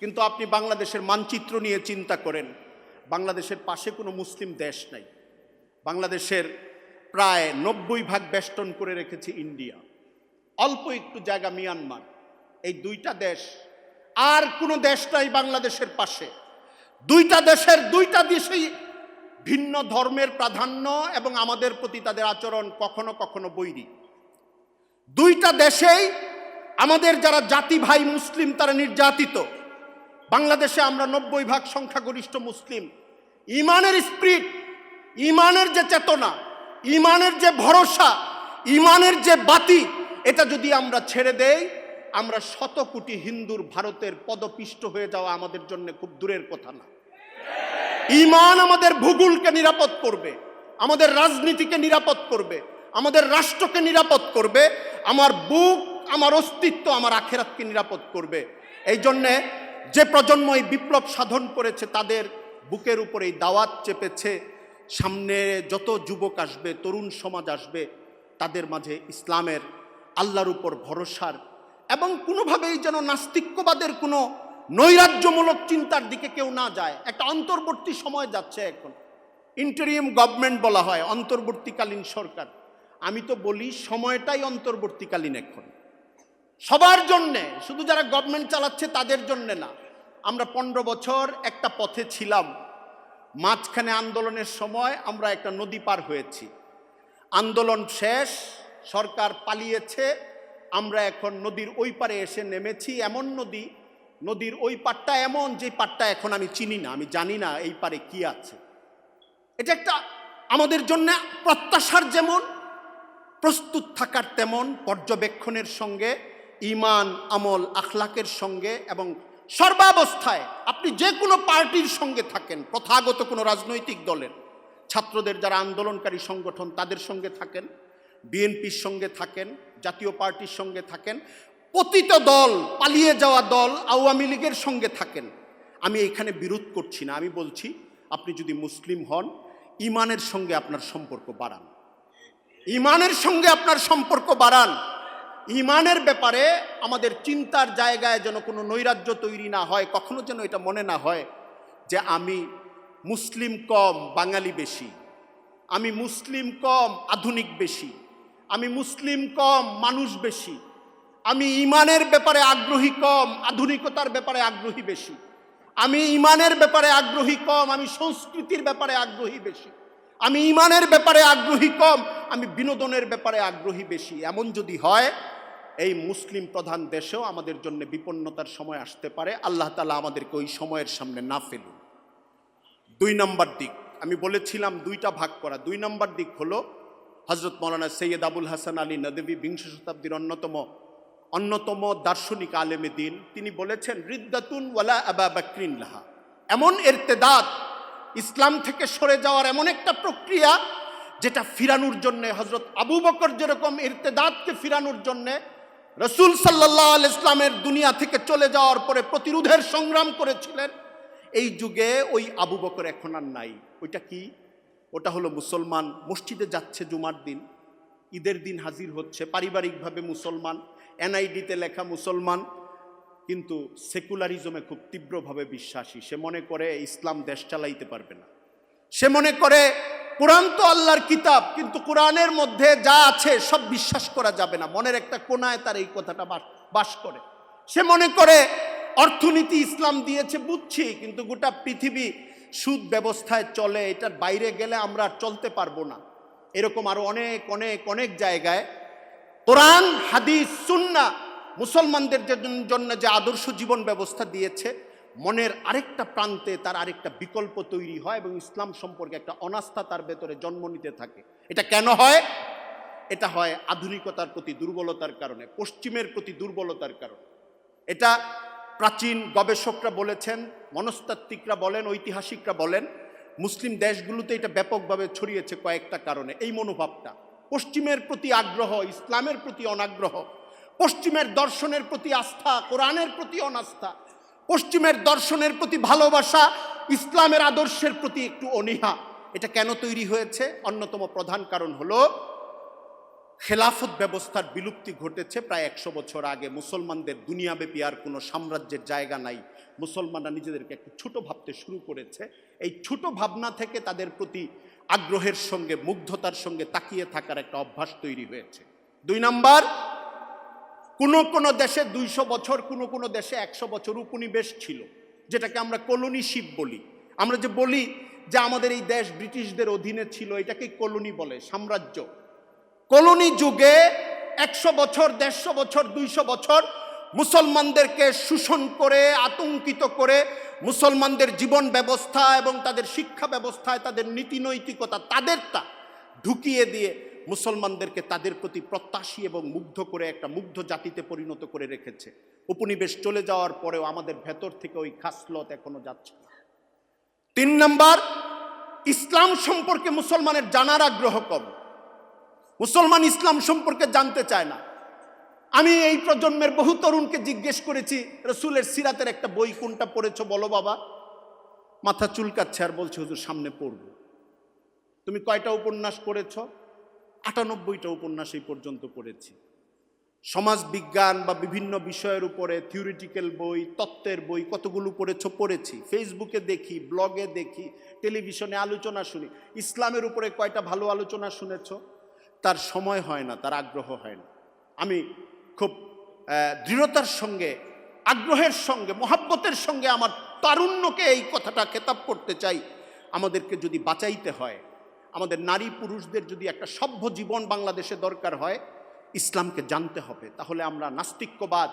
কিন্তু আপনি বাংলাদেশের মানচিত্র নিয়ে চিন্তা করেন, বাংলাদেশের পাশে কোনো মুসলিম দেশ নাই। বাংলাদেশের প্রায় নব্বই ভাগ বেষ্টন করে রেখেছে ইন্ডিয়া। অল্প একটু জায়গা মিয়ানমার। এই দুইটা দেশ, আর কোনো দেশ নাই বাংলাদেশের পাশে। দুইটা দেশের দুইটা দেশেই ভিন্ন ধর্মের প্রাধান্য এবং আমাদের প্রতি তাদের আচরণ কখনো কখনো বৈরী। দুইটা দেশেই আমাদের যারা জাতি ভাই মুসলিম, তারা নির্যাতিত। বাংলাদেশে আমরা নব্বই ভাগ সংখ্যাগরিষ্ঠ মুসলিম। ইমানের স্পিরিট ইমানের যে চেতনা, ইমানের যে ভরসা, ইমানের যে বাতি, এটা যদি আমরা ছেড়ে দেই, আমরা শত কোটি হিন্দুর ভারতের পদপিষ্ট হয়ে যাওয়া আমাদের জন্য খুব দূরের কথা না। ইমান আমাদের ভূগোলকে নিরাপদ করবে, আমাদের রাজনীতিকে নিরাপদ করবে, আমাদের রাষ্ট্রকে নিরাপদ করবে, আমার বুক, আমার অস্তিত্ব, আমার আখেরাতকে নিরাপদ করবে। এই জন্যে যে প্রজন্ম এই বিপ্লব সাধন করেছে, তাদের বুকের উপর এই দাওয়াত চেপেছে। সামনে যত যুবক আসবে, তরুণ সমাজ আসবে, তাদের মাঝে ইসলামের আল্লাহর উপর ভরসার এবং কোনোভাবেই যেন নাস্তিক্যবাদের কোনো নৈরাজ্যমূলক চিন্তার দিকে কেউ না যায়। একটা অন্তর্বর্তী সময় যাচ্ছে এখন। ইন্টারিয়াম গভর্নমেন্ট বলা হয়, অন্তর্বর্তীকালীন সরকার। আমি তো বলি, সময়টাই অন্তর্বর্তীকালীন এখন। সবার জন্যে, শুধু যারা গভর্নমেন্ট চালাচ্ছে তাদের জন্যে না। আমরা পনেরো বছর একটা পথে ছিলাম। মাঝখানে আন্দোলনের সময় আমরা একটা নদী পার হয়েছি। আন্দোলন শেষ, সরকার পালিয়েছে, আমরা এখন নদীর ওই পারে এসে নেমেছি। এমন নদী, নদীর ওই পাটটা এমন যে পাটটা এখন আমি চিনি না, আমি জানি না এই পারে কি আছে। এটা একটা আমাদের জন্য প্রত্যাশার যেমন, প্রস্তুত থাকার তেমন, পর্যবেক্ষণের সঙ্গে ইমান, আমল, আখলাকের সঙ্গে এবং সর্বাবস্থায় আপনি যে কোনো পার্টির সঙ্গে থাকেন, প্রথাগত কোনো রাজনৈতিক দলের, ছাত্রদের যারা আন্দোলনকারী সংগঠন তাদের সঙ্গে থাকেন, বিএনপির সঙ্গে থাকেন, জাতীয় পার্টির সঙ্গে থাকেন, পতিত দল, পালিয়ে যাওয়া দল, আওয়ামী লীগের সঙ্গে থাকেন। আমি এখানে বিরোধ করছি না, আমি বলছি আপনি যদি মুসলিম হন, ইমানের সঙ্গে আপনার সম্পর্ক বাড়ান। ইমানের সঙ্গে আপনার সম্পর্ক বাড়ান। ইমানের ব্যাপারে আমাদের চিন্তার জায়গায় যেন কোনো নৈরাজ্য তৈরি না হয়, কখনো যেন এটা মনে না হয় যে আমি মুসলিম কম, বাঙালি বেশি। আমি মুসলিম কম, আধুনিক বেশি। আমি মুসলিম কম, মানুষ বেশি। আমি ইমানের ব্যাপারে আগ্রহী কম, আধুনিকতার ব্যাপারে আগ্রহী বেশি। আমি ইমানের ব্যাপারে আগ্রহী কম, আমি সংস্কৃতির ব্যাপারে আগ্রহী বেশি। আমি ইমানের ব্যাপারে আগ্রহী কম, আমি বিনোদনের ব্যাপারে আগ্রহী বেশি। এমন যদি হয়, এই মুসলিম প্রধান দেশেও আমাদের জন্য বিপন্নতার সময় আসতে পারে। আল্লাহ তালা আমাদেরকে ওই সময়ের সামনে না ফেলুন দুই নম্বর দিক, আমি বলেছিলাম দুইটা ভাগ করা। দুই নম্বর দিক হলো হজরত মৌলানা সৈয়দ আবুল হাসান আলী নদী বিংশ শতাব্দীর অন্যতম অন্যতম দার্শনিক আলেমে দিন। তিনি বলেছেন, রিদ্দাতুন ওয়ালা আবা বাকরিন লাহা। এমন এরতেদাত ইসলাম থেকে সরে যাওয়ার এমন একটা প্রক্রিয়া যেটা ফিরানোর জন্যে হজরত আবু বকর যেরকম ইরতেদাতকে ফিরানোর জন্যে রসুল সাল্লাহ ইসলামের দুনিয়া থেকে চলে যাওয়ার পরে প্রতিরোধের সংগ্রাম করেছিলেন, এই যুগে ওই আবু বকর এখন আর নাই। ওইটা কি? ওটা হলো মুসলমান, মসজিদে যাচ্ছে জুমার দিন, ঈদের দিন হাজির হচ্ছে, পারিবারিকভাবে মুসলমান, এনআইডিতে লেখা মুসলমান কিন্তু সেকুলারিজমে খুব তীব্রভাবে বিশ্বাসী। সে মনে করে ইসলাম দেশ চালাইতে পারবে না। সে মনে করে কোরআন তো আল্লাহর কিতাব, কিন্তু কোরআনের মধ্যে যা আছে সব বিশ্বাস করা যাবে না। মনের একটা কোনায় তার এই কথাটা বাস করে। সে মনে করে অর্থনীতি ইসলাম দিয়েছে, বুঝছি, কিন্তু গোটা পৃথিবী সুদ ব্যবস্থায় চলে, এটার বাইরে গেলে আমরা চলতে পারব না। এরকম আরও অনেক অনেক অনেক জায়গায় কোরআন, হাদিস সুন্না মুসলমানদের জন্য যে আদর্শ জীবন ব্যবস্থা দিয়েছে, মনের আরেকটা প্রান্তে তার আরেকটা বিকল্প তৈরি হয় এবং ইসলাম সম্পর্কে একটা অনাস্থা তার ভেতরে জন্ম নিতে থাকে। এটা কেন হয়? এটা হয় আধুনিকতার প্রতি দুর্বলতার কারণে, পশ্চিমের প্রতি দুর্বলতার কারণে। এটা প্রাচীন গবেষকরা বলেছেন, মনস্তাত্ত্বিকরা বলেন, ঐতিহাসিকরা বলেন, মুসলিম দেশগুলোতে এটা ব্যাপকভাবে ছড়িয়েছে কয়েকটা কারণে। এই মনোভাবটা, পশ্চিমের প্রতি আগ্রহ, ইসলামের প্রতি অনাগ্রহ পশ্চিমের দর্শনের প্রতি আস্থা, কোরআনের প্রতি অনাস্থা, পশ্চিমের দর্শনের প্রতি ভালোবাসা, ইসলামের আদর্শের প্রতি একটু অনীহা। এটা কেন তৈরি হয়েছে? অন্যতম প্রধান কারণ হলো, খেলাফত ব্যবস্থার বিলুপ্তি ঘটেছে প্রায় একশো বছর আগে। মুসলমানদের দুনিয়াব্যাপী আর কোনো সাম্রাজ্যের জায়গা নাই। মুসলমানরা নিজেদেরকে একটু ছোট ভাবতে শুরু করেছে। এই ছোট ভাবনা থেকে তাদের প্রতি আগ্রহের সঙ্গে, মুগ্ধতার সঙ্গে তাকিয়ে থাকার একটা অভ্যাস তৈরি হয়েছে। দুই নাম্বার কোন কোনো দেশে দুইশো বছর, কোন কোন দেশে একশো বছর উপনিবেশ ছিল, যেটাকে আমরা কলোনিশিপ বলি। আমরা যে বলি যে আমাদের এই দেশ ব্রিটিশদের অধীনে ছিল, এটাকে কলোনি বলে, সাম্রাজ্য। কলোনি যুগে একশো বছর, দেড়শো বছর, দুইশো বছর মুসলমানদেরকে শোষণ করে, আতঙ্কিত করে মুসলমানদের জীবন ব্যবস্থা এবং তাদের শিক্ষা ব্যবস্থায়, তাদের নীতি নৈতিকতা, তাদেরটা ঢুকিয়ে দিয়ে মুসলমানদেরকে তাদের প্রতি প্রত্যাশী এবং মুগ্ধ করে একটা মুগ্ধ জাতিতে পরিণত করে রেখেছে। উপনিবেশ চলে যাওয়ার পরেও আমাদের ভেতর থেকে ওই খাসলত এখনও যাচ্ছে না। তিন নাম্বার, ইসলাম সম্পর্কে মুসলমানের জানার আগ্রহ কম। মুসলমান ইসলাম সম্পর্কে জানতে চায় না। আমি এই প্রজন্মের বহু তরুণকে জিজ্ঞেস করেছি, রসুলের সিরাতের একটা বই কোনটা পড়েছো বলো বাবা? মাথা চুলকাচ্ছে আর বলছে, হুজুর, সামনে পড়ব। তুমি কয়টা উপন্যাস পড়েছ? আটানব্বইটা উপন্যাস এই পর্যন্ত পড়েছি। সমাজ বিজ্ঞান বা বিভিন্ন বিষয়ের উপরে থিওরিটিক্যাল বই, তত্ত্বের বই কতগুলো পড়েছ পড়েছি। ফেসবুকে দেখি ব্লগে দেখি টেলিভিশনে আলোচনা শুনি। ইসলামের উপরে কয়টা ভালো আলোচনা শুনেছ? তার সময় হয় না, তার আগ্রহ হয় না। আমি খুব দৃঢ়তার সঙ্গে, আগ্রহের সঙ্গে, মহাব্বতের সঙ্গে আমার তারুণ্যকে এই কথাটা খেতাব করতে চাই। আমাদেরকে যদি বাঁচাইতে হয় আমাদের নারী পুরুষদের যদি একটা সভ্য জীবন বাংলাদেশে দরকার হয়, ইসলামকে জানতে হবে। তাহলে আমরা নাস্তিক্যবাদ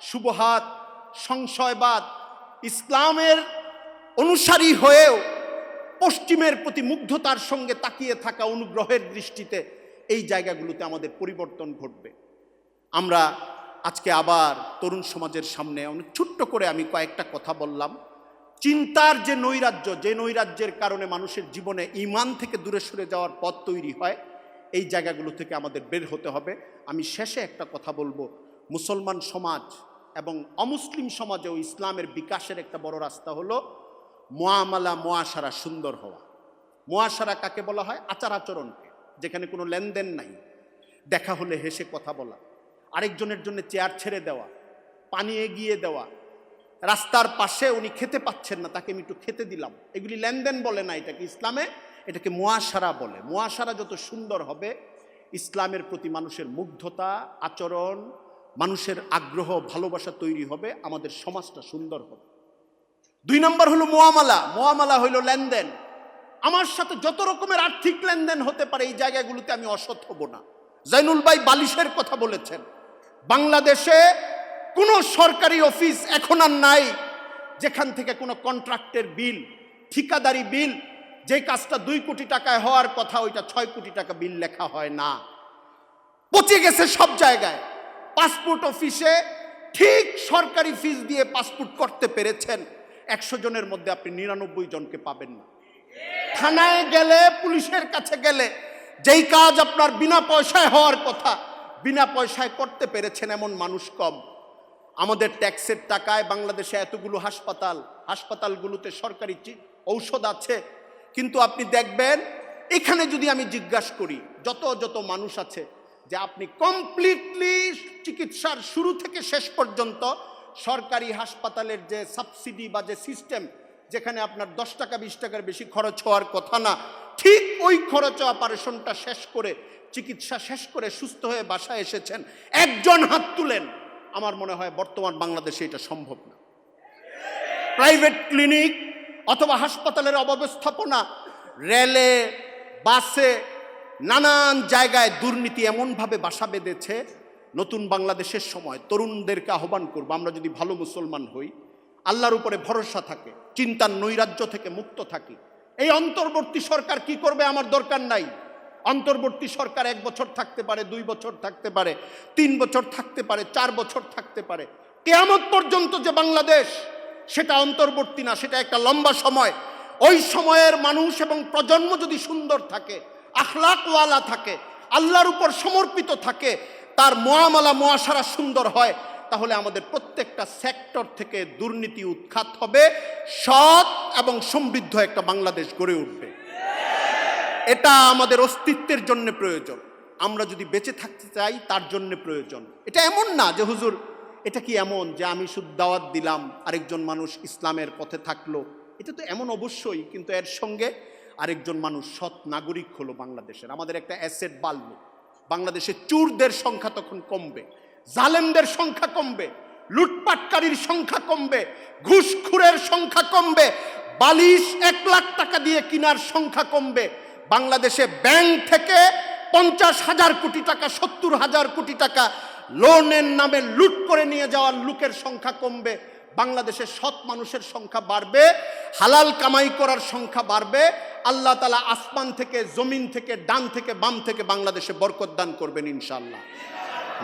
শুভহাত সংশয়বাদ, ইসলামের অনুসারী হয়েও পশ্চিমের প্রতি মুগ্ধতার সঙ্গে তাকিয়ে থাকা অনুগ্রহের দৃষ্টিতে এই জায়গাগুলোতে আমাদের পরিবর্তন ঘটবে। আমরা আজকে আবার তরুণ সমাজের সামনে অনেক ছোট্ট করে আমি কয়েকটা কথা বললাম। চিন্তার যে নৈরাজ্য, যে নৈরাজ্যের কারণে মানুষের জীবনে ইমান থেকে দূরে সরে যাওয়ার পথ তৈরি হয়, এই জায়গাগুলো থেকে আমাদের বের হতে হবে। আমি শেষে একটা কথা বলব। মুসলমান সমাজ এবং অমুসলিম সমাজেও ইসলামের বিকাশের একটা বড় রাস্তা হলো মোয়ামালা, মোয়াশারা, সুন্দর হওয়া। মোয়াশারা কাকে বলা হয়? আচার আচরণকে, যেখানে কোনো লেনদেন নাই। দেখা হলে হেসে কথা বলা। আরেকজনের জন্য চেয়ার ছেড়ে দেওয়া, পানি এগিয়ে দেওয়া রাস্তার পাশে উনি খেতে পাচ্ছেন না, তাকে আমি একটু খেতে দিলাম। এগুলি লেনদেন বলে না, এটাকে ইসলামে, এটাকে মোয়াশারা বলে। মোয়াশারা যত সুন্দর হবে, ইসলামের প্রতি মানুষের মুগ্ধতা, আচরণ, মানুষের আগ্রহ, ভালোবাসা তৈরি হবে, আমাদের সমাজটা সুন্দর হবে। দুই নম্বর হলো মোয়ামালা। মোয়ামালা হইল লেনদেন। আমার সাথে যত রকমের আর্থিক লেনদেন হতে পারে, এই জায়গাগুলোতে আমি অসৎ হব না। জাইনুল ভাই বালিশের কথা বলেছেন। বাংলাদেশে কোনো সরকারি অফিস এখন আর নাই যেখান থেকে কোনো কন্ট্রাক্টের বিল, ঠিকাদারি বিল যে কাজটা দুই কোটি টাকায় হওয়ার কথা ওইটা ছয় কোটি টাকা বিল লেখা হয় না। পচে গেছে সব জায়গায়। পাসপোর্ট অফিসে ঠিক সরকারি ফিস দিয়ে পাসপোর্ট করতে পেরেছেন। একশো জনের মধ্যে আপনি নিরানব্বই জনকে পাবেন না। থানায় গেলে, পুলিশের কাছে গেলে, যেই কাজ আপনার বিনা পয়সায় হওয়ার কথা, বিনা পয়সায় করতে পেরেছেন এমন মানুষ কম। আমাদের ট্যাক্সের টাকায় বাংলাদেশে এতগুলো হাসপাতাল, হাসপাতালগুলোতে সরকারি ঔষধ আছে। কিন্তু আপনি দেখবেন, এখানে যদি আমি জিজ্ঞাসা করি, যত যত মানুষ আছে, যে আপনি কমপ্লিটলি চিকিৎসার শুরু থেকে শেষ পর্যন্ত সরকারি হাসপাতালের যে সাবসিডি বা যে সিস্টেম যেখানে আপনার দশ টাকা, বিশ টাকার বেশি খরচ হওয়ার কথা না, ঠিক ওই খরচ অপারেশনটা শেষ করে, চিকিৎসা শেষ করে সুস্থ হয়ে বাসায় এসেছেন। একজন হাত তুলেন। আমার মনে হয় বর্তমান বাংলাদেশে এটা সম্ভব না। প্রাইভেট ক্লিনিক অথবা হাসপাতালের অব্যবস্থাপনা রেলে, বাসে, নানান জায়গায় দুর্নীতি এমনভাবে বাসা বেঁধেছে, নতুন বাংলাদেশের সময় তরুণদেরকে আহ্বান করব, আমরা যদি ভালো মুসলমান হই, আল্লাহর উপরে ভরসা থাকে, চিন্তার নৈরাজ্য থেকে মুক্ত থাকি। এই অন্তর্বর্তী সরকার কি করবে আমার দরকার নাই। অন্তর্বর্তী সরকার এক বছর থাকতে পারে, দুই বছর থাকতে পারে, তিন বছর থাকতে পারে, চার বছর থাকতে পারে। কেয়ামত পর্যন্ত যে বাংলাদেশ, সেটা অন্তর্বর্তী না, সেটা একটা লম্বা সময়। ওই সময়ের মানুষ এবং প্রজন্ম যদি সুন্দর থাকে, আখলাকওয়ালা থাকে, আল্লাহর উপর সমর্পিত থাকে, তার মোয়ামালা মোয়াশারা সুন্দর হয়, তাহলে আমাদের প্রত্যেকটা সেক্টর থেকে দুর্নীতি উৎখাত হবে, সৎ এবং সমৃদ্ধ একটা বাংলাদেশ গড়ে উঠবে। এটা আমাদের অস্তিত্বের জন্য প্রয়োজন। আমরা যদি বেঁচে থাকতে চাই, তার জন্য প্রয়োজন। এটা এমন না যে, হুজুর, এটা কি এমন যে, আমি দাওয়াত দিলাম, আরেকজন মানুষ ইসলামের পথে থাকল? এটা তো এমন অবশ্যই, কিন্তু এর সঙ্গে আরেকজন মানুষ সৎ নাগরিক হলো বাংলাদেশের। আমাদের একটা অ্যাসেট বাড়লো। বাংলাদেশে চুরদের সংখ্যা তখন কমবে, জালেমদের সংখ্যা কমবে, লুটপাটকারীর সংখ্যা কমবে, ঘুষখুরের সংখ্যা কমবে, বালিশ এক লাখ টাকা দিয়ে কেনার সংখ্যা কমবে। বাংলাদেশে ব্যাংক থেকে পঞ্চাশ হাজার কোটি টাকা, সত্তর হাজার কোটি টাকা লোনের নামে লুট করে নিয়ে যাওয়ার লোকের সংখ্যা কমবে, বাংলাদেশে সৎ মানুষের সংখ্যা বাড়বে, হালাল কামাই করার সংখ্যা বাড়বে, আল্লাহ তালা আসমান থেকে, জমিন থেকে, ডান থেকে, বাম থেকে বাংলাদেশে বরকত দান করবেন ইনশাল্লাহ